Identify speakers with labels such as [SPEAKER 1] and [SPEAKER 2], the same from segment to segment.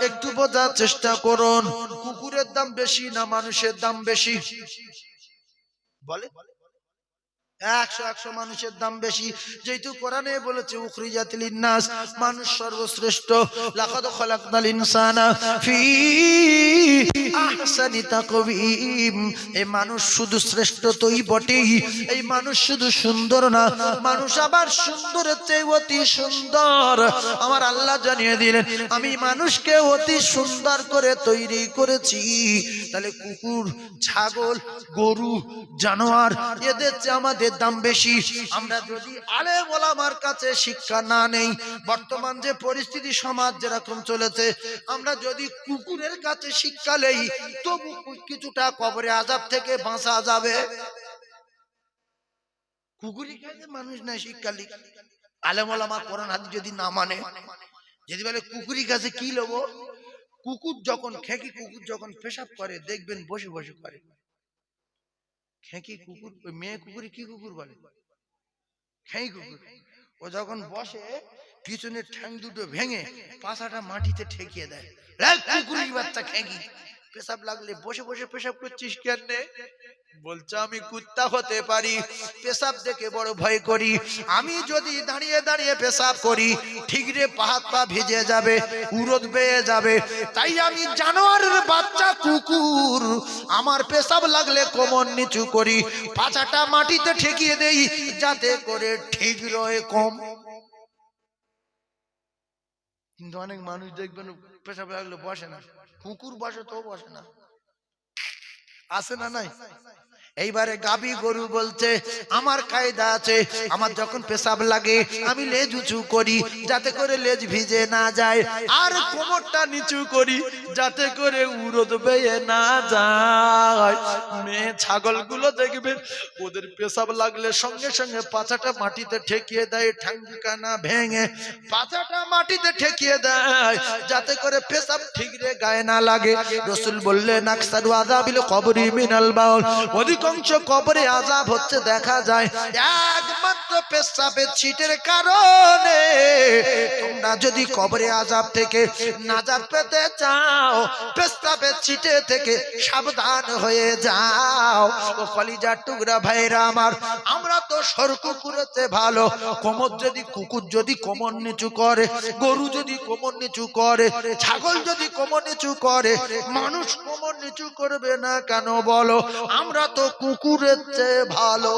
[SPEAKER 1] একটু বোঝার চেষ্টা করুন। কুকুরের দাম বেশি না মানুষের দাম বেশি? বলে? একশো একশো মানুষের দাম বেশি। যেহেতু কোরআনে বলেছে উখরিজাতিল নাস মানুষ সর্বশ্রেষ্ঠ। লাকাদ খলাকনাল ইনসানা ফি আহসানি তাকওয়িম। এই মানুষ শুধু শ্রেষ্ঠ তোই বটেই। এই মানুষ শুধু সুন্দর না, মানুষ আবার সুন্দরের চেয়ে অতি সুন্দর। আমার আল্লাহ জানিয়ে দিলেন, আমি মানুষকে অতি সুন্দর করে তৈরি করেছি। তাহলে কুকুর, ছাগল, গরু, জানোয়ার, এদের চেয়ে আমাদের দাম বেশি। আমরা যদি আলে ওলামার কাছে শিক্ষা না নেই, বর্তমান যে পরিস্থিতি সমাজ যেরকম চলেছে, আমরা যদি কুকুরের কাছে শিক্ষা নেই, তবু কিছুটা কবরে আজাব থেকে বাঁচা যাবে। কুকুরের কাছে মানুষ না শিক্ষা লিখ আলেম ওলামা কোরআন হাদিস যদি না মানে যদি বলে কুকুরের কাছে কি লোবো কুকুর যখন, খেকি কুকুর যখন পেশাব করে, দেখবেন বসে বসে করে। খেঁকি কুকুর মেয়ে কুকুরে কি কুকুর বলে খেঁই কুকুর ও যখন বসে পিছনের ঠ্যাং দুটো ভেঙে পাশাটা মাটিতে ঠেকিয়ে দেয় কুকুরি বাচ্চা খেঁকি পেশাব লাগলে বসে বসে পেশাব করছিস কেন বলছে, আমি কুত্তা হতে পারি, পেশাব দেখে বড় ভয় করি। আমি যদি দাঁড়িয়ে দাঁড়িয়ে পেশাব করি ঠিক রে পাহাত পা ভিজে যাবে, উরদ বেয়ে যাবে। তাই আমি জানোয়ারের বাচ্চা কুকুর। আমার পেশাব লাগলে কোমর নিচু করি, পাছাটা মাটিতে ঠেকিয়ে দেই, যাতে করে ঠিক রয়ে কম। কিন্তু অনেক মানুষ দেখবেন পেশাব লাগলে বসে না। কুকুর বসে, তো বসে না। আসে না নাই? এইবারে গাবি গরু বলছে, আমার কায়দা আছে, আমার যখন পেশাব লাগে, আমি লেজ উঁচু করি, যাতে করে লেজ ভিজে না যায়, আর কোমরটা নিচু করি, যাতে করে উরদ বেয়ে না যায়। মেয়ে ছাগলগুলো দেখবে, ওদের পেশাব লাগলে সঙ্গে সঙ্গে পাছাটা মাটিতে ঠেকিয়ে দেয় ঠাঙ্গিকা না ভেঙে পাছাটা মাটিতে ঠেকিয়ে দেয়, যাতে করে পেশাব ঠিক রে গায়ে না লাগে। রসুল বললেন, আকসারু আযাবিল কবরি মিনাল বাউল। অধিকাংশ কবরে আজাব হচ্ছে, দেখা যায় একমাত্র পেশাবের ছিটের কারণে। তোমরা যদি কবরে আজাব থেকে নাজাত পেতে চাও, পেশাবের ছিটে থেকে সাবধান হয়ে যাও। ও কলিজার টুকরা ভাইরা আমার, আমরা তো সর কুকুরেতে ভালো। কোমর যদি কুকুর যদি কোমর নিচু করে, গরু যদি কোমর নিচু করে, ছাগল যদি কোমর নিচু করে, মানুষ কোমর নিচু করবে না কেন বলো? আমরা তো কুকুরের চেয়ে ভালো।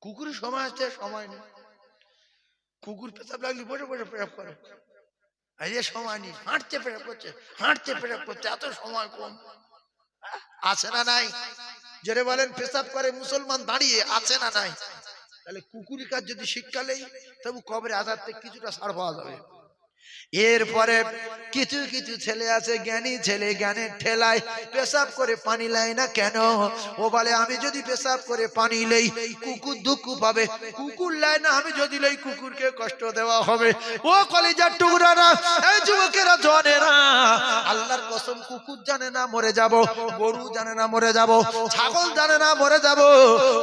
[SPEAKER 1] কুকুরের সময় আছে সময় নেই। কুকুর পেশাব লাগলে বসে বসে পেশাব করে। এই সময় নেই। হাঁটতে পেশাব করছে, হাঁটতে পেশাব করছে, এত সময় কম। আছে না নাই? জোরে বলেন, পেশাব করে মুসলমান দাঁড়িয়ে আছে না নাই? তাহলে কুকুরের কাজ যদি শিক্ষা নেই, তবু কবরে আধার থেকে কিছুটা ছাড় পাওয়া যাবে। এরপরে কিছু কিছু ছেলে আছে, জ্ঞানী ছেলে, জ্ঞানের ঠেলায় পেশাব করে পানি লাই না কেন? ও বলে, আমি যদি পেশাব করে পানি লই, কুকুর দুঃখ পাবে। কুকুর লাই না, আমি যদি লই, কুকুরকে কষ্ট দেওয়া হবে। ও কলেজার টুকরারা, এই যুবকেরা জানে না। আল্লাহর কসম, কুকুর জানে না, মরে যাব। গরু জানে না, মরে যাব। ছাগল জানে না, মরে যাব।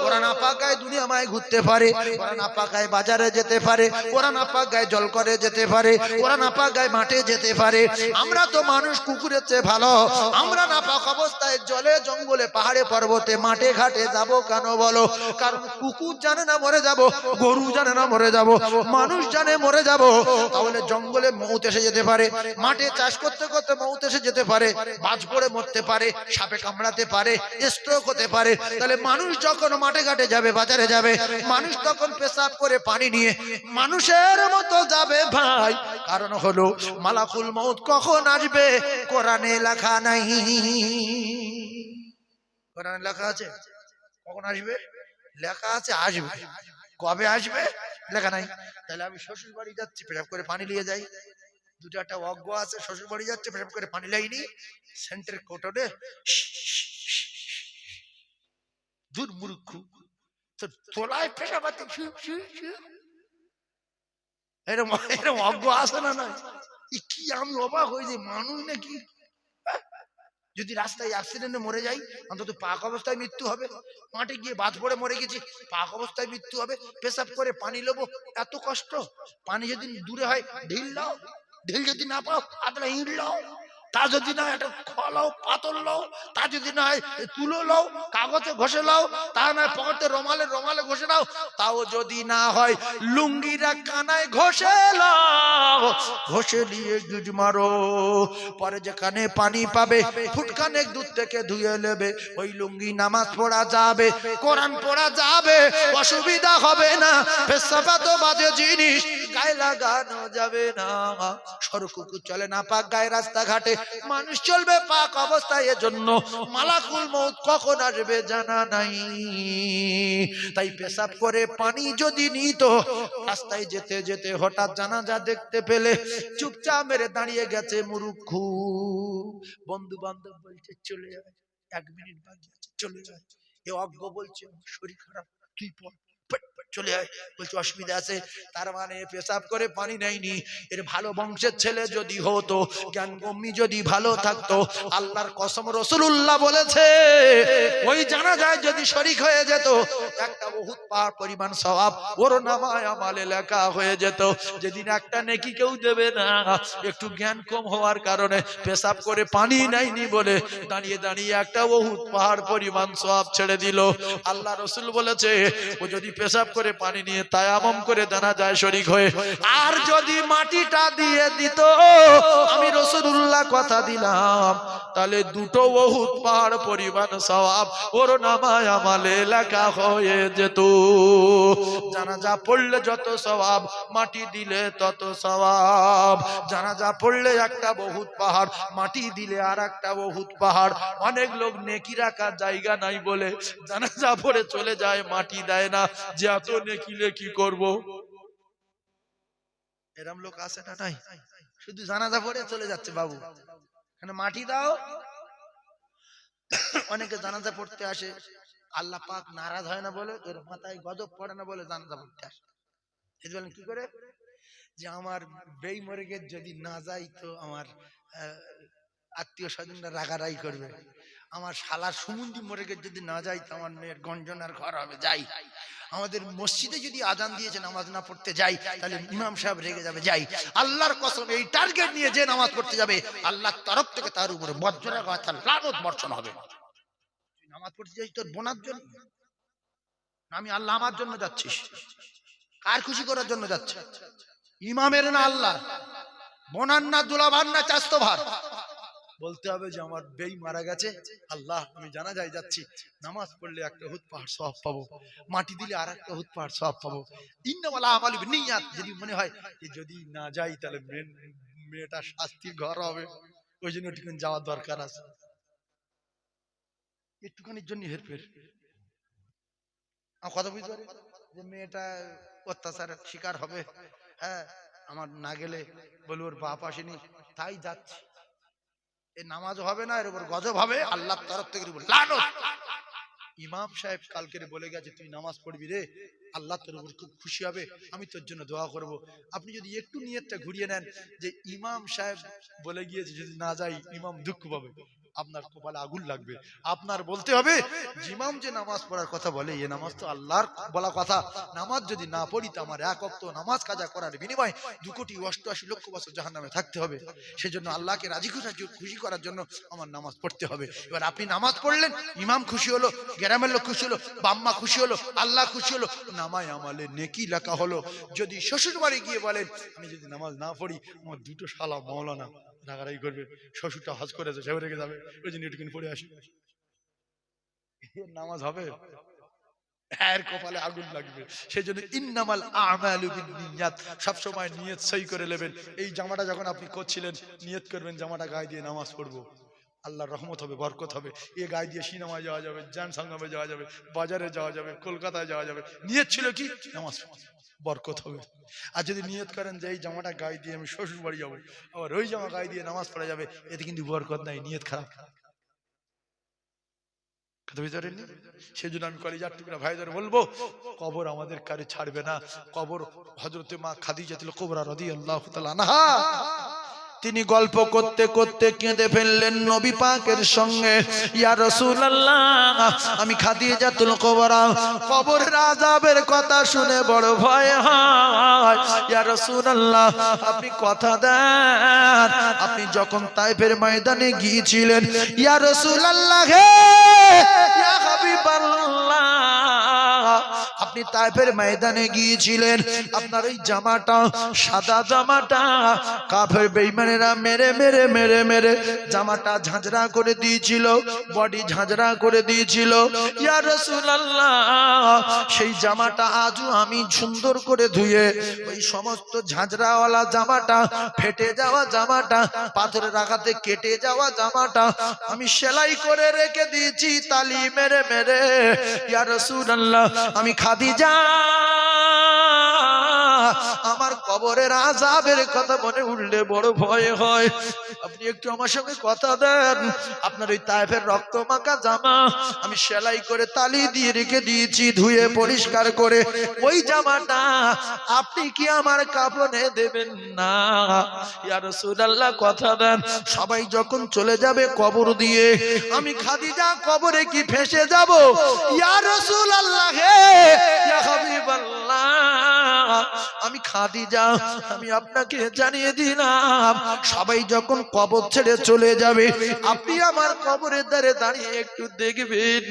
[SPEAKER 1] ওরা না পাকায় দুনিয়া মায় ঘুরতে পারে। ওরা না পাকায় বাজারে যেতে পারে। ওরা না পাকায় জল করে যেতে পারে। ওরা না পাকায় মাঠে যেতে পারে। আমরা তো মানুষ কুকুরের চেয়ে ভালো। আমরা না পাক অবস্থায় জলে, জঙ্গলে, পাহাড়ে, পর্বতে, মাঠে, ঘাটে যাব কেন বলো? কারণ কুকুর জানে না মরে যাব, গরু জানে না মরে যাব, মানুষ জানে মরে যাব। তাহলে জঙ্গলে মৌত এসে যেতে পারে। মাঠে চাষ করতে করতে মৌত এসে যেতে পারে। বাজ পড়ে মরতে পারে, সাপে কামড়াতে পারে স্ট্রোক হতে পারে। তাহলে মানুষ যখন মাঠে ঘাটে যাবে, বাজারে যাবে, মানুষ তখন পেশাব করে পানি নিয়ে মানুষের মতো যাবে ভাই। কারণ হলো, মালাকুল মৌত কখন আসবে? কোরআনে লেখা নাই। কোরআনে লেখা আছে? কখন আসবে? লেখা আছে, আসবে। কবে আসবে? লেখা নাই। তাহলে আমি শ্বশুর বাড়ি যাচ্ছি পেশাব করে পানি নিয়ে যাই। দুটো একটা অজ্ঞ আছে শ্বশুর বাড়ি যাচ্ছে পেশাব করে পানি লাইনি। সেন্টার কোটরে দূর মূর্খ। তো তোলায় পেশাবাতে এরকম এরকম অজ্ঞ আসে না কি আমি অবাক হয়ে যাই মানুষ নাকি? যদি রাস্তায় অ্যাক্সিডেন্টে মরে যাই, অন্তত পাক অবস্থায় মৃত্যু হবে। মাঠে গিয়ে বাদ পড়ে মরে গেছি, পাক অবস্থায় মৃত্যু হবে। পেশাব করে পানি লোবো, এত কষ্ট। পানি যদি দূরে হয়, ঢিল দাও। ঢিল যদি না পাও আদলা ইঁড় লাও তা যদি না একটা খলাও পাতল লাও, তা যদি না হয় তুলো লও, কাগজে ঘষে লাও, তা না পকেটে রমালে রমালে ঘষে নাও, তাও যদি না হয় লুঙ্গিরা কানায় ঘষে লাও, ঘষে নিয়ে গিজ মারো। পরে যেখানে পানি পাবে, ফুটখানেক দূর থেকে ধুয়ে নেবে, ওই লুঙ্গি নামাজ পড়া যাবে, কোরআন পড়া যাবে, অসুবিধা হবে না পেশাবা তো বাজে জিনিস গায়ে লাগানো যাবে না। সরকুকু চলে না, পাক গায়ে রাস্তাঘাটে। মানুষ চলবে পাক অবস্থায়, এজন্য মালাকুল মৌত কখন আসবে জানা নাই। তাই পেশাব করে পানি যদি নিত, রাস্তায় যেতে যেতে হঠাৎ জানাজা দেখতে পেলে চুপচাপ মেরে দাঁড়িয়ে গেছে মুরুক্ষু বন্ধু বান্ধব বলছে, চলে যায় এক মিনিট বাকি আছে, চলে যায় এ অজ্ঞ বলছে, শরীর খারাপ, তুই পড়। চলে আয়। বলছে, অসুবিধা আছে? তার মানে পেশাব করে পানি নেয়নি। এর ভালো বংশের ছেলে যদি হতো, জ্ঞান গম্মি যদি ভালো থাকতো, আল্লাহর কসম রসুল্লাহ বলেছে, ওই জানা যায় যদি শরিক হয়ে যেত, একটা বহুত পাহাড় পরিমাণ স্বভাব ওর নামায় আমালে লেখা হয়ে যেত। যেদিন একটা নেকি কেউ দেবে না। একটু জ্ঞান কম হওয়ার কারণে পেশাব করে পানি নেয়নি বলে দাঁড়িয়ে দাঁড়িয়ে একটা বহুত পাহাড় পরিমাণ সব ছেড়ে দিল। আল্লাহ রসুল বলেছে, ও যদি পেশাব করে পানি নিয়ে তায়ামম করে দানা যায় শরিক হয়ে। আর যদি মাটিটা দিয়ে দিত, আমি রসুল্লাহ কথা দিলাম। তাহলে দুটো বহুত পাহাড় পরিমাণ সবাব ওর নামায় আমালে লেখা হয়ে যেত। জানাজা পড়লে যত সবাব মাটি দিলে তত সবাব জানাজা পড়লে একটা বহুত পাহাড়, মাটি দিলে আর একটা বহুত পাহাড়। অনেক লোক নেকি রাখার জায়গা নাই বলে জানাজা পড়ে চলে যায়, মাটি দেয় না। যে এত নেকি কি করব এরম লোক আছে না শুধু জানাজা পড়ে চলে যাচ্ছে বাবু। এখানে মাটি দাও। অনেকে জানাজা পড়তে আসে। আল্লাহ পাক নারাজ হয় না বলে ওর মাথায় গজব পড়ে না বলে জানাজা পড়তে আসে। এই বলেন কি করে? যে আমার বেই মরে যদি না যাই তো আমার আত্মীয় স্বজনরা রাগারাই করবে। আমার শালা সুমন্দি মরে গিয়ে যদি না যাই তো আমার মেয়ের গঞ্জনার ঘর হবে, যাই। আমাদের মসজিদে যদি আজান দিয়েছে নামাজ না পড়তে যাই, তাহলে ইমাম সাহেব রেগে যাবে, যাই। আল্লাহর কসম, এই টার্গেট নিয়ে যে নামাজ পড়তে যাবে, আল্লাহর তরফ থেকে তার উপরে বজ্রের কথা, লানত বর্ষণ হবে। নামাজ পড়তে যাই, তোর বোনার জন্য। আমি আল্লাহ আমার জন্য যাচ্ছিস কার খুশি করার জন্য যাচ্ছে? ইমামের না আল্লাহ বোনার না দুলাভার না চাস্ত ভার বলতে হবে যে আমার বেই মারা গেছে। আল্লাহ, আমি জানা যায় যাচ্ছি। নামাজ পড়লে একটা হুত পাহাড় সব পাবো। মাটি দিলে আর একটা হুত পাহাড় সব পাবো। ইন্নামালা আমাল নিয়াত যদি মনে হয় যে যদি না যাই তাহলে মেয়েটা শাস্তির ঘর হবে। ওই জন্য একটুখানি যাওয়ার দরকার আছে। একটুখানির জন্য হেরফের। আমার কথা বুঝতে পারে যে মেয়েটা অত্যাচার শিকার হবে। হ্যাঁ আমার না গেলে বলব ওর বাপ আসেনি। তাই যাচ্ছি। এ নামাজ হবে না, এর উপর গজব হবে আল্লাহ তরফ থেকে ইমাম সাহেব কালকে বলে গেছে, তুই নামাজ পড়বি রে, আল্লাহ তোর উপর খুব খুশি হবে, আমি তোর জন্য দোয়া করব। আপনি যদি একটু নিয়তটা ঘুরিয়ে নেন যে ইমাম সাহেব বলে গিয়েছে, যদি না যাই, ইমাম দুঃখ পাবে। আপনার কপালে আগুন লাগবে। আপনার বলতে হবে যে ইমাম যে নামাজ পড়ার কথা বলে, এ নামাজ তো আল্লাহর বলা কথা। নামাজ যদি না পড়ি, তো আমার এক অক্ত নামাজ কাজা করার বিনিময়ে দু কোটি অষ্টআশি লক্ষ বছর জাহান নামে থাকতে হবে। সেজন্য আল্লাহকে রাজি খুশি খুশি করার জন্য আমার নামাজ পড়তে হবে। এবার আপনি নামাজ পড়লেন, ইমাম খুশি হলো, গ্রামের লোক খুশি হলো, বাম্মা খুশি হলো, আল্লাহ খুশি হলো, নামায় আমালে নেকি লেখা হলো। যদি শ্বশুর বাড়ি গিয়ে বলেন, আমি যদি নামাজ না পড়ি, আমার দুটো শালা মৌলানা রাগারাগি করবে, শ্বশুরটা হজ রেখে যাবে ওই জন্য পড়ে আসি। নামাজ হবে? এর কপালে আগুন লাগবে। সেই জন্য ইন্নামাল আমালু বিন্নিয়াত সব নিয়ত সই করে নেবেন। এই জামাটা যখন আপনি করছিলেন, নিয়ত করবেন, জামাটা গায়ে দিয়ে নামাজ পড়ব। আল্লাহর রহমত হবে, বরকত হবে। এ গায়ে দিয়ে সিনেমায় যাওয়া যাবে, জান সঙ্গমে যাওয়া যাবে, বাজারে যাওয়া যাবে, কলকাতায় যাওয়া যাবে। নিয়ত ছিল কি? নামাজ বরকত হবে। আর যদি নিয়ত করেন যে, এই জামাটা গায়ে দিয়ে আমি শ্বশুর বাড়ি যাব, আবার ওই জামা গায়ে দিয়ে নামাজ পড়া যাবে, এতে কিন্তু বরকত নাই, নিয়ত খারাপ। সেই জন্য আমি কলেজার ভাইদের বলব, কবর আমাদের কারে ছাড়বে না। কবর হজরতে মা খাদি তিল কোবরা রদি আল্লাহ আনহা।
[SPEAKER 2] তিনি গল্প করতে করতে কেঁদে ফেললেন নবী পাকের সঙ্গে। ইয়া রাসূলুল্লাহ, আমি খাদিজাতুল কুবরা, কবরের আযাবের কথা শুনে বড় ভয় হয়। ইয়া রাসূলুল্লাহ, আপনি কথা দেন। আপনি যখন তাইফের ময়দানে গিয়েছিলেন, ইয়া রাসূলুল্লাহ হে, ইয়া আপনি তাইফের ময়দানে গিয়েছিলেন। আপনার ওই জামাটা, সাদা জামাটা, কাফের বেইমানেরা মেরে মেরে মেরে মেরে জামাটা ঝাঁঝরা করে দিয়েছিল, বডি ঝাঁঝরা করে দিয়েছিল। ইয়া রাসূলুল্লাহ, সেই জামাটা আজও আমি সুন্দর করে ধুয়ে, ওই সমস্ত ঝাঁঝরাওয়ালা জামাটা, ফেটে যাওয়া জামাটা, পাথরের আঘাতে কেটে যাওয়া জামাটা আমি সেলাই করে রেখে দিয়েছি, তালি মেরে মেরে। ইয়া রাসূলুল্লাহ, আমি খাদিজা। কবরের আজাবের কথা মনে উঠলে বড় ভয় হয়। আপনি একটু আমার সঙ্গে কথা দেন। আপনার ওই তাইফের রক্ত মাখা জামা আমি সেলাই করে তালি দিয়ে রেখে দিয়েছি, ধুয়ে পরিষ্কার করে। ওই জামাটা আপনি কি আমার কাপড়ে দেবেন না? ইয়া রাসূলুল্লাহ, কথা দেন। সবাই যখন চলে যাবে কবর দিয়ে, আমি খাদিজা কবরে কি ফেসে যাব? ইয়া রাসূলুল্লাহ, হে ইয়া হাবিবাল্লাহ, আমি খাদিজা আমি আপনাকে জানিয়ে দিলাম, সবাই যখন কবর ছেড়ে চলে যাবে, আপনি আমার কবরের দ্বারে দাঁড়িয়ে একটু দেখবেন,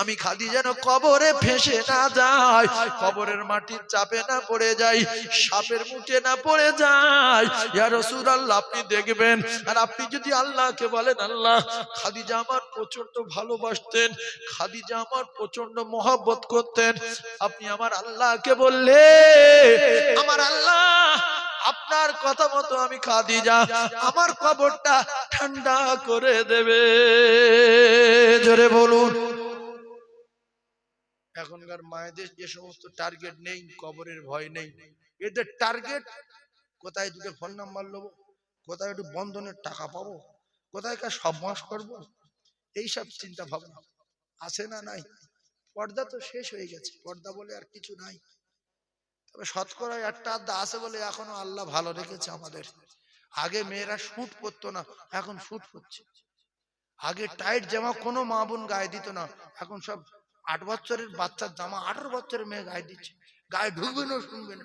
[SPEAKER 2] আমি খাদি যেন কবরে ফেসে না যায় কবরের মাটির চাপে না পড়ে যায় সাপের মুখে না পড়ে যায় ইয়া রাসূলুল্লাহ, আপনি দেখবেন, আর আপনি যদি আল্লাহকে বলেন, আল্লাহ, খাদিজা আমার প্রচণ্ড ভালোবাসতেন, খাদিজা আমার প্রচণ্ড মহব্বত করতেন। আপনি আমার আল্লাহকে বললে, আমার আল্লাহ আপনার কথা মতো আমি খাদিজা, আমার কবরটা ঠান্ডা করে দেবে। জোরে বলুন।
[SPEAKER 1] এখনকার মায়েদের যে সমস্ত টার্গেট নেই, কবরের ভয় নেই। এদের টার্গেট কোথায় দুটো ফোন নাম্বার নেব? কোথায় একটু বন্ধনের টাকা পাবো? কোথায় কার সব মাস করব? এইসব চিন্তা ভাবনা। আছে না নাই? পর্দা তো শেষ হয়ে গেছে। পর্দা বলে আর কিছু নাই। শতকরা একটা আধা আছে বলে এখনও আল্লাহ ভালো রেখেছে আমাদের। আগে মেয়েরা না, এখন আগে টাইট জামা কোনো মা বোন গায়ে দিত না, এখন সব আট বছরের বাচ্চার জামা আঠারো বছরের মেয়ে গায়ে দিচ্ছে। গায়ে ঢুকবে না, শুনবে না।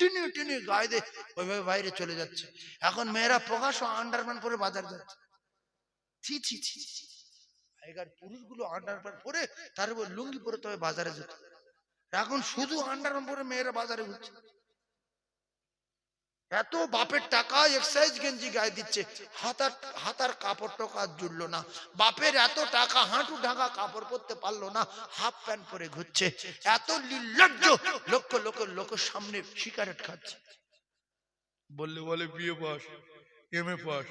[SPEAKER 1] টিনি টিনি গায়ে দিয়ে ওইভাবে বাইরে চলে যাচ্ছে। এখন মেয়েরা প্রকাশ আন্ডারম্যান পরে বাজার যাচ্ছে। ছি ছি ছি। আগেকার পুরুষগুলো আন্ডারপ্যান্ট পরে তার উপর লুঙ্গি পরে তবে বাজারে যেত। এখন শুধু আন্ডারপ্যান্ট পরে মেয়েরা বাজারে ঘুরছে। এত বাপের টাকা এক্সাইজ গেঞ্জি গায়ে দিচ্ছে হাতার হাতার কাপড় টাকা জুড়লো না। বাপের এত টাকা, হাঁটু ঢাকা কাপড় পরতে পারল না, হাফ প্যান্ট পরে ঘুরছে। এত নির্লজ্জ লক্ষ লক্ষ লোকের সামনে সিগারেট খাচ্ছে।
[SPEAKER 2] বললে বলে BA pass M A pass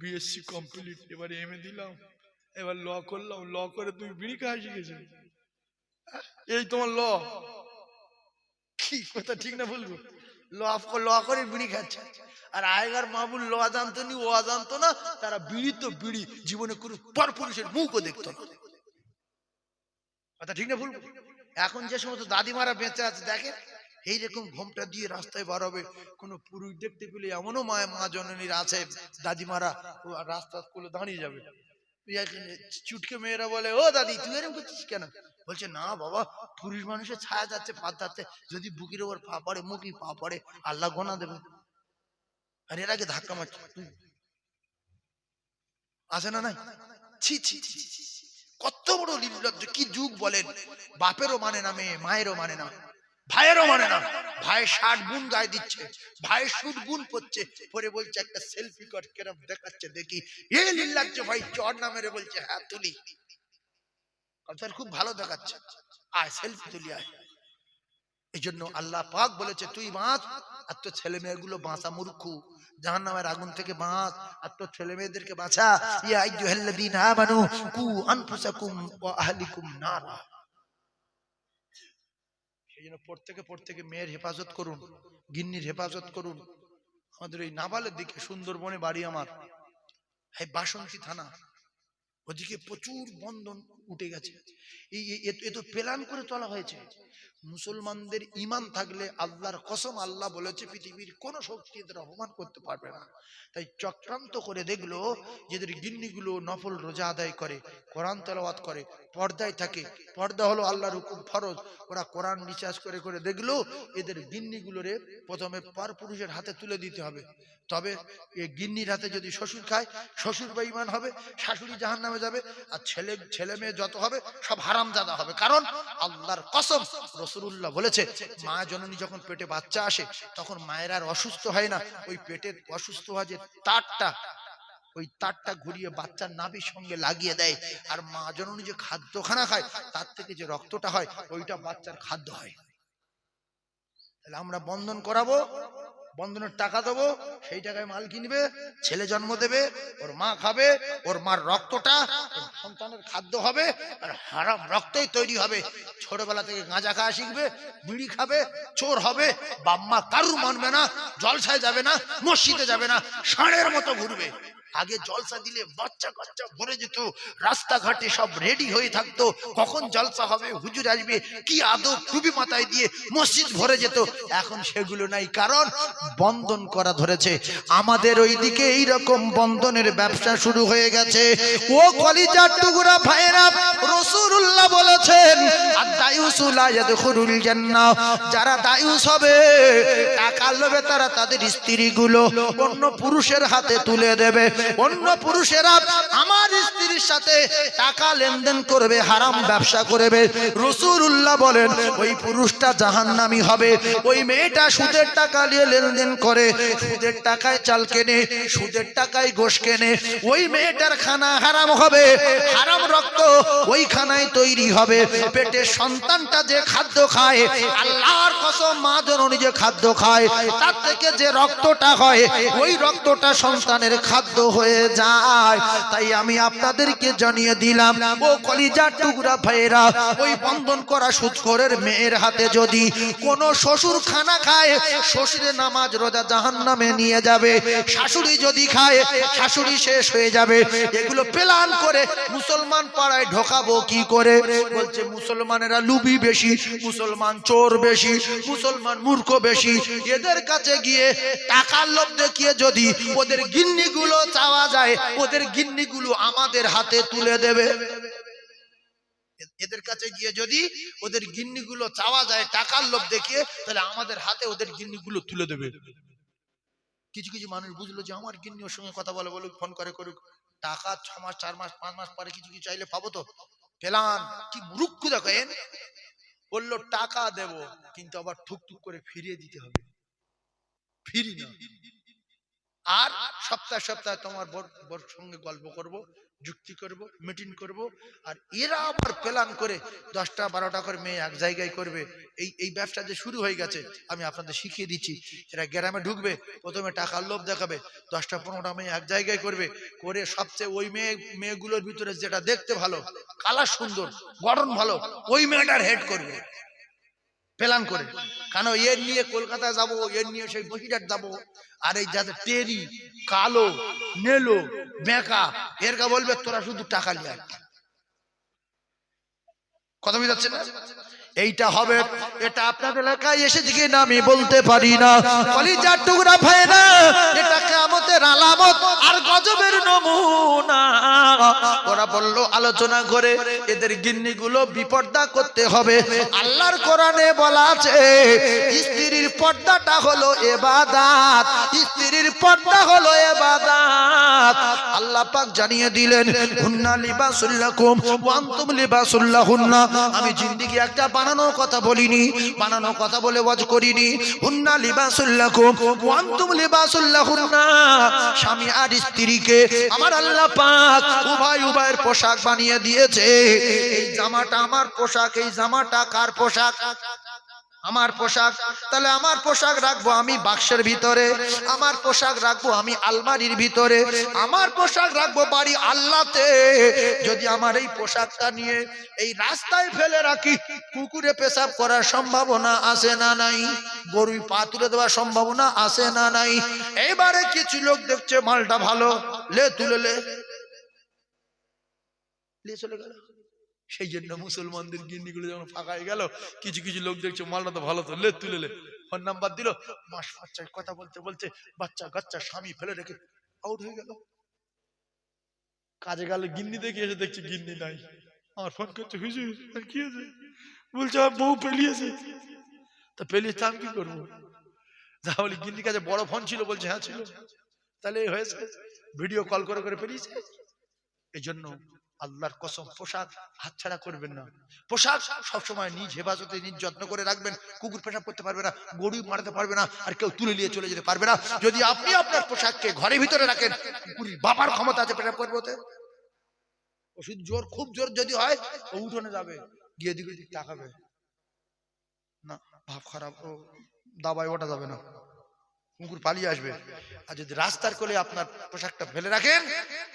[SPEAKER 2] BSc complete এবারে এম এ দিলাম, এবার ল করলাম ল করে তুমি বিড়ি খাওয়া শিখেছো। এই তোমার ল।
[SPEAKER 1] কি? কথা ঠিক না বলব? ল ল করে বিড়ি খাচ্ছে। আর আগেকার মাহবুল ল জানতো নি, ও জানতো না, তারা বিড়ি তো বিড়ি, জীবনে কোনো পর পুরুষের মুখও দেখতো না। কথা ঠিক না বলব? এখন যে সমস্ত দাদিমারা বেঁচে আছে, দেখেন, এইরকম ঘোমটা দিয়ে রাস্তায় বার হবে, কোনো পুরুষ দেখতে পেলে এমনও মায় মা জননীর আছে, দাদিমারা রাস্তা করে দাঁড়িয়ে যাবে। চুটকে মেয়েরা বলে, ও দাদি, তুই এরকম করছিস কেন? বলছে, না বাবা, পুরুষ মানুষের ছায়া যাচ্ছে পা যাচ্ছে। যদি বুকের ওপর পা পড়ে, মুখি পা পড়ে, আল্লাহ গোনা দেবে। আর এর আগে ধাক্কা মারছে। আছে না নাই? ছি ছি ছি। কত বড় নির্লজ্জ, কি যুগ বলেন। বাপেরও মানে না মেয়ে, মায়েরও মানে না। ভাইয়েরও মানে না। ভাই ষাট গুণ গায়ে দিচ্ছে, ভাই সুট গুণ পড়ছে পরে বলছে, একটা সেলফি কর কেরম দেখাচ্ছে, দেখি। এ নির্লজ্জ ভাই, চর না মেরে বলছে হ্যাঁ তুলি। কথার খুব ভালো দেখাচ্ছে। আয় সেলফি তুলি, আয়। এই জন্য আল্লাহ পাক বলেছে, তুই বাঁচ, আর তোর ছেলে মেয়েগুলো বাঁচা মূর্খু। জাহান নামের আগুন থেকে বাঁচ, আর তোর ছেলে মেয়েদেরকে বাঁচা। ইয়া আইয়ুহাল্লাযীনা আমানু, কু আনফুসাকুম ওয়া আহলিকুম নারা। সেই জন্য প্রত্যেকে প্রত্যেকে মেয়ের হেফাজত করুন, গিন্নির হেফাজত করুন। আমাদের ওই নাবালের দিকে, সুন্দরবনে বাড়ি আমার। এই বাসন্তী থানা, ওদিকে প্রচুর বন্ধন। উঠে গেছে। এই এ- তো প্ল্যান করে তোলা হয়েছে। মুসলমানদের ইমান থাকলে আল্লাহর কসম আল্লাহ বলেছে, পৃথিবীর কোনো শক্তি এদের অপমান করতে পারবে না। তাই চক্রান্ত করে দেখল যেদের গিন্নিগুলো নফল রোজা আদায় করে, কোরআন তেলাওয়াত করে পর্দায় থাকে। পর্দা হলো আল্লাহর হুকুম, ফরজ। ওরা কোরআন রিচার্জ করে করে দেখল, এদের গিন্নিগুলোরে প্রথমে পর পুরুষের হাতে তুলে দিতে হবে। তবে এই গিন্নির হাতে যদি শ্বশুর খায়, শ্বশুর বেঈমান হবে, শাশুড়ি জাহান নামে যাবে, আর ছেলে ছেলে মেয়ে যত হবে, সব হারাম জাদা হবে। কারণ আল্লাহর কসম রসুল্লাহ বলেছে, মা জননী যখন পেটে বাচ্চা আসে, তখন মায়ের আর অসুস্থ হয় না। ওই পেটের অসুস্থ হওয়া যে তারটা ওই তারটা ঘুরিয়ে বাচ্চার নাভির সঙ্গে লাগিয়ে দেয়। আর মা জননী যে খাদ্যখানা খায়, তার থেকে যে রক্তটা হয়, ওইটা বাচ্চার খাদ্য হয়। তাহলে আমরা বন্ধন করাবো, বন্ধনের টাকা দেবো, সেই টাকায় মাল কিনবে, ছেলে জন্ম দেবে, ওর মা খাবে, ওর মার রক্তটা সন্তানের খাদ্য হবে, আর হারাম রক্তই তৈরি হবে। ছোটবেলা থেকে গাঁজা খাওয়া শিখবে, বিড়ি খাবে, চোর হবে বাম্মা কারুর মানবে না, জলসায় যাবে না, মসজিদে যাবে না, ষাঁড়ের মতো ঘুরবে। আগে জলসা দিলে বাচ্চা কাচ্চা ভরে যেত, রাস্তাঘাটে সব রেডি হয়ে থাকতো। কখন জলসা হবে? হুজুর আসবে, কি আদব টুপি মাথায় দিয়ে মসজিদ ভরে যেত। এখন সেগুলো নাই, কারণ বন্ধন করা ধরেছে। আমাদের ওইদিকে এইরকম বন্ধনের ব্যবসা শুরু হয়ে গেছে। ও কলিজার টুকুরা ভাইরা রসুল্লাহ বলেছেন আর দায়ুসুলা ইয়াদখুলুল জান্নাহ। যারা দায়ুস হবে টাকার লোভে তারা তাদের স্ত্রীগুলো অন্য পুরুষের হাতে তুলে দেবে। অন্য পুরুষেরা আমার স্ত্রীর সাথে টাকা লেনদেন করবে, হারাম ব্যবসা করবে। রসুল্লাহ বলেন, ওই পুরুষটা জাহান্নামি হবে। ওই মেয়েটা সুদের টাকা নিয়ে লেনদেন করে, সুদের টাকায় চাল কেনে, সুদের টাকায় গোশ কেনে। ওই মেয়েটার খানা হারাম হবে, হারাম রক্ত ওই খানায় তৈরি হবে। পেটের সন্তানটা যে খাদ্য খায়, আল্লাহর কসম মা জননী যে খাদ্য খায়, তার থেকে যে রক্তটা হয়, ওই রক্তটা সন্তানের খাদ্য হয়ে যায়। তাই আমি আপনাদেরকে জানিয়ে দিলাম, ও কলিজার টুকরা ভাইয়েরা, ওই বন্ধন করা সুদখোরের মেয়ের হাতে যদি কোন শ্বশুর খানা খায়, শ্বশুরের নামাজ রোজা জাহান নামে নিয়ে যাবে। শাশুড়ি যদি খায়, শাশুড়ি শেষ হয়ে যাবে। এগুলো প্ল্যান করে মুসলমান পাড়ায় ঢোকাবো কি করে? বলছে, মুসলমানেরা লুবি বেশি, মুসলমান চোর বেশি, মুসলমান মূর্খ বেশি। এদের কাছে গিয়ে টাকার লোভ দেখিয়ে যদি ওদের গিন্নিগুলো চাওয়া যায়, ওদের গিন্নিগুলো আমাদের হাতে তুলে দেবে। এদের কাছে গিয়ে যদি ওদের গিন্নিগুলো চাওয়া যায় টাকার লোভ দেখিয়ে, তাহলে আমাদের হাতে ওদের গিন্নিগুলো তুলে দেবে। কিছু কিছু মানুষ বুঝলো যে, আমার গিন্নি ওর সঙ্গে কথা বলে, বলুক, ফোন করে, করুক। টাকা ছ মাস, চার মাস, পাঁচ মাস পরে কিছু কিছু চাইলে পাবো তো। পেলাম কি মুরুক্কু দেখেন বলল, টাকা দেব, কিন্তু আবার ঠুকঠুক করে ফিরিয়ে দিতে হবে। ফিরি না। আর সপ্তাহ সপ্তাহ তোমার বোর সঙ্গে গল্প করব, যুক্তি করব মিটিং করব। আর এরা আবার প্ল্যান করে দশটা, বারোটা করে মেয়ে এক জায়গায় করবে। এই এই ব্যবসা যে শুরু হয়ে গেছে, আমি আপনাদের শিখিয়ে দিচ্ছি। এরা গ্রামে ঢুকবে, প্রথমে টাকার লোভ দেখাবে। দশটা, পনেরোটা মেয়ে এক জায়গায় করবে। করে সবচেয়ে ওই মেয়ে, মেয়েগুলোর ভিতরে যেটা দেখতে ভালো কালার সুন্দর, গঠন ভালো, ওই মেয়েটার হেড করবে। প্ল্যান করে। কেন এর নিয়ে কলকাতায় যাব, এর নিয়ে সেই বহিরাট যাব? আর এই যাদের টেরি কালো, নেলো, বেঁকা, এরকা বলবে তোরা শুধু টাকা নিয়ে কথা বুঝাচ্ছে না? এইটা হবে এটা আপনার এলাকায় এসেছে কিনা আমি বলতে পারি না। কলিজার টুকরা ভাইরা এটা কেমতের আলামত আর গজবের নমুনা। ওরা বলল আলোচনা করে এদের গিন্নিগুলো বিপর্দা করতে হবে। আল্লাহর কোরআনে বলা আছে স্ত্রীর পর্দাটা হলো এবাদাত। স্ত্রীর পর্দা হলো এবাদাত। আল্লাহ পাক জানিয়ে দিলেন হুন্না লিবাসুল্লাকুম ওয়া আনতুম লিবাসুল্লাহুন্না আমি জিন্দেগি একটা বানানো কথা বলিনি বানানো কথা বলে ওয়াজ করিনি। হুন্না লিবাসুল্লাকুম, ওয়ান্তুম লিবাসুল্লাহ লিবাসুল্লাহুন্না। স্বামী আর স্ত্রীকে আমার আল্লাহ পাক উভয় উভয়ের পোশাক বানিয়ে দিয়েছে। এই জামাটা আমার পোশাক, এই জামাটা কার পোশাক? আমার পোশাক, তাহলে আমার পোশাক রাখব আমি বাক্সের ভিতরে, আমার পোশাক রাখব আমি আলমারির ভিতরে, আমার পোশাক রাখব বাড়ি আল্লাতে। যদি আমার এই পোশাকটা নিয়ে এই রাস্তায় ফেলে রাখি, কুকুরে পেশাব করার সম্ভাবনা আছে না নাই? গরুই পা তুলে দেওয়ার সম্ভাবনা আছে না নাই? এবারে কিছু লোক দেখছে মালটা ভালো, লে তুলে লে চলে গেল।
[SPEAKER 2] সেই জন্য মুসলমানদের গিন্নিগুলো যখন ফাঁকা হয়ে গেল কিছু কিছু লোক দেখছে মালটা তো ভালো তো লে তুলে লে ফোন নাম্বার দিল মাস বাচ্চার কথা বলতে বলতে বাচ্চা কাচ্চা স্বামী ফেলে রেখে আউট হয়ে গেল। কাজে গেল গিন্নি দেখে এসে দেখছি গিন্নি নাই। আমার ফোন করছে হুজুর আর কি আছে বলছে আমার বউ পেলিয়েছে। তা পেলিয়েছে আমি কি করব? যা বলি গিন্নির কাছে বড় ফোন ছিল বলছে হ্যাঁ ছিল। তাহলে এই হয়েছে ভিডিও কল করে করে পেলিয়েছে? এই জন্য আল্লাহর কসম, পোশাক হাতছাড়া করবেন না। পোশাক সবসময় নিজ হেফাজতে, নিজ যত্ন করে রাখবেন। কুকুর পেশাব করতে পারবে না, গরু মারাতে পারবে না, আর কেউ তুলে নিয়ে চলে যেতে পারবে না। যদি আপনি আপনার পোশাককে ঘরের ভিতরে রাখেন, কুকুরের বাবার ক্ষমতা আছে পেশাব করবে ওতে ওষুধ জোর খুব জোর যদি হয়, ও উঠোনে যাবে, গিয়ে দিকে দিক তাকাবে। না, ভাব খারাপ, ও দাবায় ওটা যাবে না। কুকুর পালিয়ে আসবে। আর যদি রাস্তার কোলে আপনার পোশাকটা ফেলে রাখেন,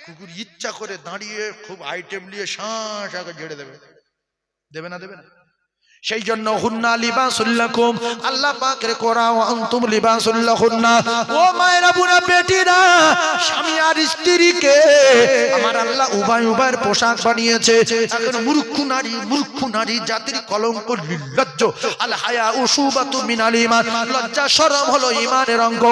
[SPEAKER 2] কুকুর ইচ্ছা করে দাঁড়িয়ে খুব আইটেম নিয়ে শাঁস আগে ঝেড়ে দেবে। দেবে না দেবে না। সেই জন্য হুন্না লিবাসুল্লাকুম আল্লাহ পাকের কোরআন আনতুম লিবাসুল্লাহুন্না ও মায়েরা, বুড়া, বেটিরা, স্বামী আর স্ত্রীকে আমার আল্লাহ উভয় উভয়ের পোশাক বানিয়েছে। এখন মূর্খ নারী মূর্খ নারী জাতির কলঙ্ক নির্লজ্জ। আল হায়া উসুবাতু মিনাল ঈমান। লজ্জা শরম হলো ঈমানের অঙ্গ।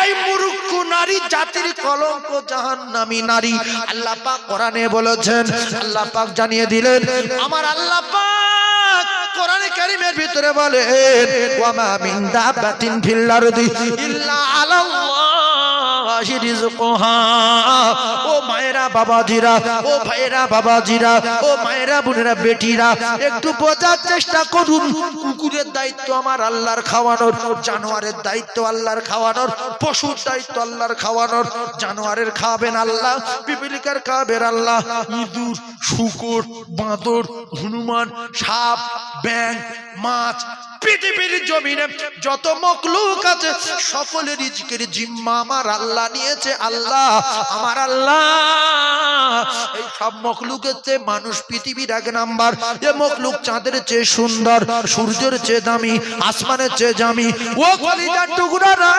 [SPEAKER 2] এই মূর্খ নারী জাতির কলঙ্ক জাহান্নামী নারী। আল্লাহ পাক কোরআনে বলেছেন, আল্লাহ পাক জানিয়ে দিলেন, আমার আল্লাহ পাক কোরআনে কারিমের ভিতরে বলে ওয়ামা মিন দাবাতিন ফিল আরদি ইল্লা আলাল্লাহি। দায়িত্ব আল্লাহর খাওয়ানোর, জানোয়ারের দায়িত্ব আল্লাহর খাওয়ানোর, পশুর দায়িত্ব আল্লাহর খাওয়ানোর। জানোয়ারের খাওয়াবেন আল্লাহ, পিপিলিকার খাওয়াবেন আল্লাহ। ইঁদুর, শুকর, বাঁদর, হনুমান, সাপ ব্যাং মাছ পৃথিবীর জমিনে যত মকলুক আছে সকলের রিজকের জিম্মা আমার আল্লাহ নিয়েছে, আল্লাহ, আমার আল্লাহ। এই সব মকলুকের চেয়ে মানুষ পৃথিবীর এক নাম্বার। এ মকলুক চাঁদের চেয়ে সুন্দর, সূর্যের চেয়ে দামি, আসমানের চেয়ে দামি। ও কলিজার টুকরারা,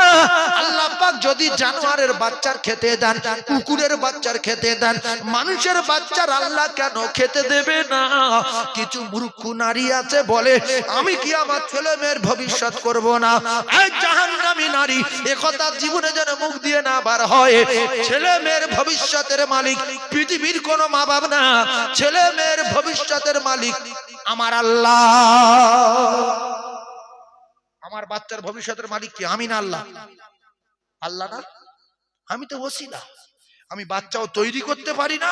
[SPEAKER 2] আল্লাহ পাক যদি জানোয়ারের বাচ্চার খেতে দেন, কুকুরের বাচ্চার খেতে দেন, মানুষের বাচ্চার আল্লাহ কেন খেতে দেবে না? কিছু মূর্খ নারী আছে, বলে, আমি কি আমার ছেলে মেয়ের ভবিষ্যৎ করব না। জাহান্নামী নারী একথা জীবনে যেন মুখ দিয়ে না বার হয়। ছেলে মেয়ের ভবিষ্যতের মালিক পৃথিবীর কোন মা বাপ না। ছেলে মেয়ের ভবিষ্যতের মালিক আমার আল্লাহ। আমার বাচ্চার ভবিষ্যতের মালিক কি? আমি না আল্লাহ? আল্লাহ না? আমি তো ওসিলা। আমি বাচ্চাও তৈরি করতে পারি না।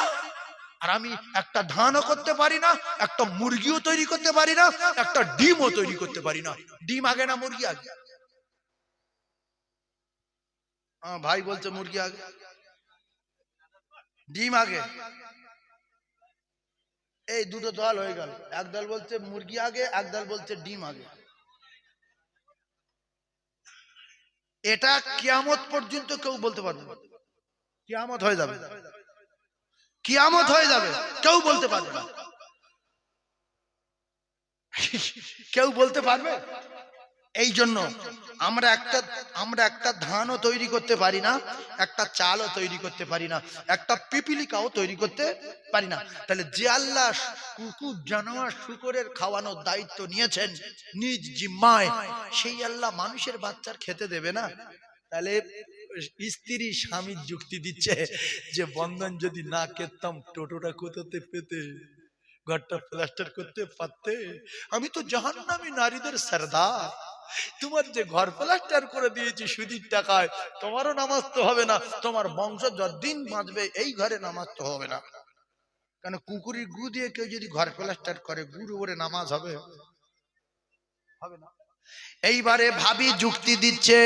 [SPEAKER 2] আর আমি একটা ধানও করতে পারি না, একটা মুরগিও তৈরি করতে পারি না, একটা ডিমও তৈরি করতে পারি না। ডিম আগে না মুরগি আগে? ভাই বলছে মুরগি আগে। ডিম আগে? এই দুটো দল হয়ে গেল। এক দল বলছে মুরগি আগে, এক দল বলছে ডিম আগে। এটা কিয়ামত পর্যন্ত কেউ বলতে পারবে কিয়ামত হয়ে যাবে। কিয়ামত হয়ে যাবে, কেউ বলতে পারবে না। কেউ বলতে পারবে? এই জন্য আমরা একটা আমরা একটা ধানও তৈরি করতে পারি না, একটা চালও তৈরি করতে পারি না, একটা পিপিলিকাও তৈরি করতে পারি না। তাহলে যে আল্লাহ কুকুর, জানোয়ার, শুকরের খাওয়ানোর দায়িত্ব নিয়েছেন নিজ জিম্মায়, সেই আল্লাহ মানুষের বাচ্চার খেতে দেবে না। তাহলে স্ত্রী স্বামীর যুক্তি দিচ্ছে যে বন্ধন যদি না কেতাম টোটোটা কোথাতে পেতে? ঘরটা প্লাস্টার করতে পারতে? আমি তো জাহান্নামী নারীদের সর্দার। তোমার যে ঘর প্লাস্টার করে দিয়েছি সুদির টাকায়, তোমারও নামাজ তো হবে না। তোমার বংশ যতদিন বাঁচবে, এই ঘরে নামাজ তো হবে না। কেন কুকুরের গু দিয়ে কেউ যদি ঘর প্লাস্টার করে গুড় ওরে নামাজ হবে? হবে না। এইবারে ভাবি যুক্তি দিচ্ছে,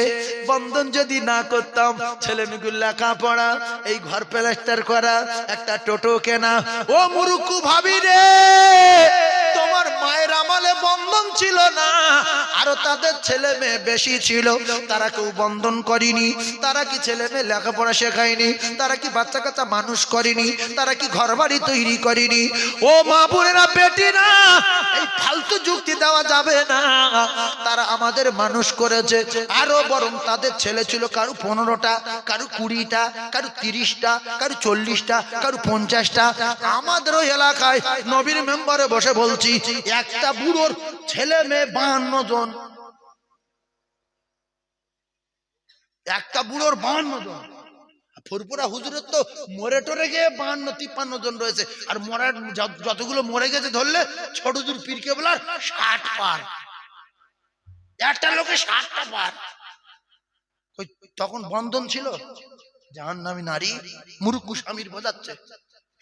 [SPEAKER 2] বন্ধন যদি না করতাম, ছেলে লেখা পড়া এই ঘর প্লাস্টার করা, একটা টোটো কেনা। ও মুরুকু ভাবি রে! মায়ের আমলে বন্ধন ছিল না। আরও তাদের ছেলে মেয়ে বেশি ছিল। তারা কেউ বন্ধন করেনি। তারা কি ছেলে মেয়ে লেখাপড়া শেখায়নি? তারা কি বাচ্চা কাচ্চা মানুষ করেনি? তারা কি ঘর বাড়ি তৈরি করেনি? ও মা বোনেরা বেটি না এই ফালতু যুক্তি দেওয়া যাবে না। তারা আমাদের মানুষ করেছে। আরও বরং তাদের ছেলে ছিল কারও পনেরোটা, কারও কুড়িটা, কারও তিরিশটা, কারও চল্লিশটা, কারও পঞ্চাশটা। আমাদের ওই এলাকায় নবীর মেম্বারে বসে বলছি একটা বুড়োর ছেলে মেয়ে বাহান্ন জন। একটা বুড়োর বাহান্ন জন। ফুরপুরা হুজুরের তো মরে টরে গিয়ে বাহান্ন, তিপ্পান্ন জন রয়েছে। আর মরার যতগুলো মরে গেছে ধরলে ছোট দূর পীরকে বলার ষাট পার। একটা লোকে ষাটটা পার। তখন বন্ধন ছিল? জাহান নামী নারী মুরুক্কু স্বামীর বোঝাচ্ছে।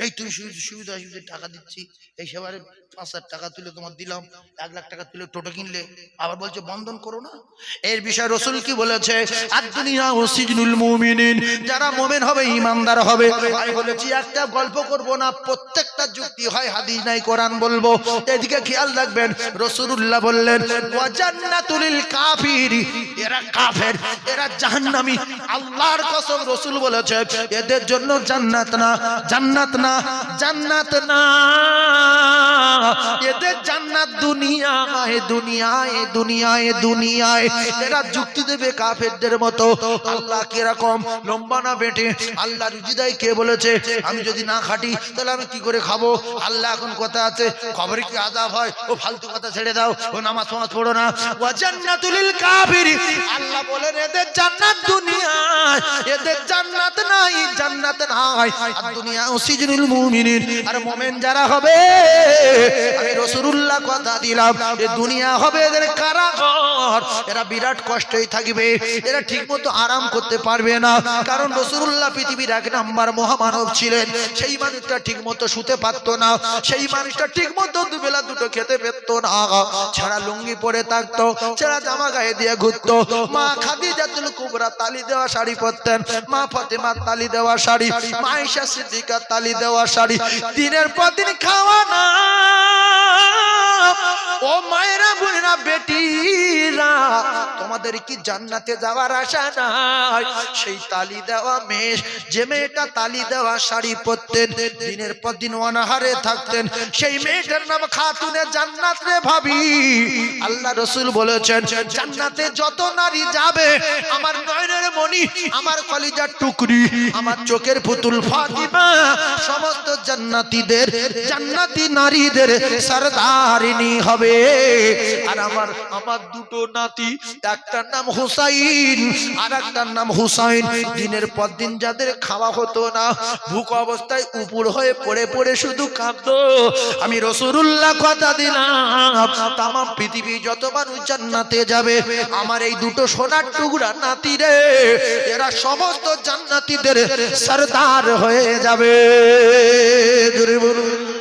[SPEAKER 2] এই তুই সুবিধা সুবিধা অসুবিধা টাকা দিচ্ছি। এই সেবারে পাঁচ টাকা তুলে তোমার দিলাম, এক লাখ টাকা তুলে টোটো কিনলে। আবার বলছে, বন্ধন করো না। এর বিষয়ে রসুল কি বলেছে? যারা মোমেন হবে, ইমানদার হবে। আমি বলেছি, একটা গল্প করব না, প্রত্যেকটা যুক্তি হয় হাদিস নাই, কোরআন বলব। এদিকে খেয়াল রাখবেন, রসুলুল্লাহ বললেন কাফির, এরা কাফের, এরা জাহান্নামী। আল্লাহর কসম রসুল বলেছে, এদের জন্য জান্নাত না জান্নাত না। জান্নাত না। এদের জান্নাত দুনিয়ায় দুনিয়ায় দুনিয়ায় দুনিয়ায়। এরা যুক্তি দেবে কাফেরদের মতো। আল্লাহ কীরকম লম্বা না বেটে? আল্লাহ রুজি দেয়, কে বলেছে? আমি যদি না খাটি, তাহলে আমি কি করে খাব? আল্লাহ এখন কথা আছে, খবরে কি আজাব হয়? ও ফালতু কথা ছেড়ে দাও, ও নামাজ ফামাজ পড়ো না। ও জান্নাতুল কাফির। আল্লাহ বলেন, এদের জান্নাত দুনিয়ায়, এদের জান্নাত নাই জান্নাত নাই। আর দুনিয়া ও আর মোমেন যারা হবে কথা দিলাম দুনিয়া হবে এদের এরা বিরাট কষ্টই থাকবে, এরা ঠিকমতো আরাম করতে পারবে না। কারণ পৃথিবীর এক নাম্বার মহামানব ছিলেন, সেই মানুষটা ঠিকমতো শুতে পারতো না, সেই মানুষটা ঠিকমতো দুবেলা দুটো খেতে পেতো না। ছাড়া লুঙ্গি পরে থাকতো, ছাড়া জামা গায়ে দিয়ে ঘুরতো। মা খাদিজাতুল কুবরা তালি দেওয়া শাড়ি পরতেন, মা ফাতেমা তালি দেওয়া শাড়ি মা ঈশা সিদ্দিকা তালি দেওয়া শাড়ি। দিনের পর দিন খাওয়া না। ও মায়েরা বোনেরা, বেটিরা, তোমাদের কি জান্নাতে যাওয়ার আশা নাই? সেই তালি দেওয়া মেয়ে, যে মেয়েটা তালি দেওয়া শাড়ি পরতেন, দিনের পর দিন অনাহারে থাকতেন, সেই মেয়েটার নাম খাতুনে জান্নাত রে ভাবি। আল্লাহ রসুল বলেছেন, জান্নাতে যত নারী যাবে, আমার নয়নের মণি, আমার কলিজার টুকরি, আমার চোখের পুতুল ফাতিমা, সমস্ত জান্নাতীদের, জান্নাতি নারীদের সরদারিনী হবে। আর আমার আমার দুটো নাতি, একটার নাম হুসাইন আর একটার নাম হুসাইন। দিনের পর দিন যাদের খাওয়া হতো না, ভুক অবস্থায় উপর হয়ে পড়ে পড়ে শুধু কাঁদতো। আমি রসুরুল্লাহ কথা দিলাম তাম পৃথিবী যত মানুষ জান্নাতে যাবে, আমার এই দুটো সোনার টুকরা নাতি রে, এরা সমস্ত জান্নাতীদের সরদার হয়ে যাবে। বলুন।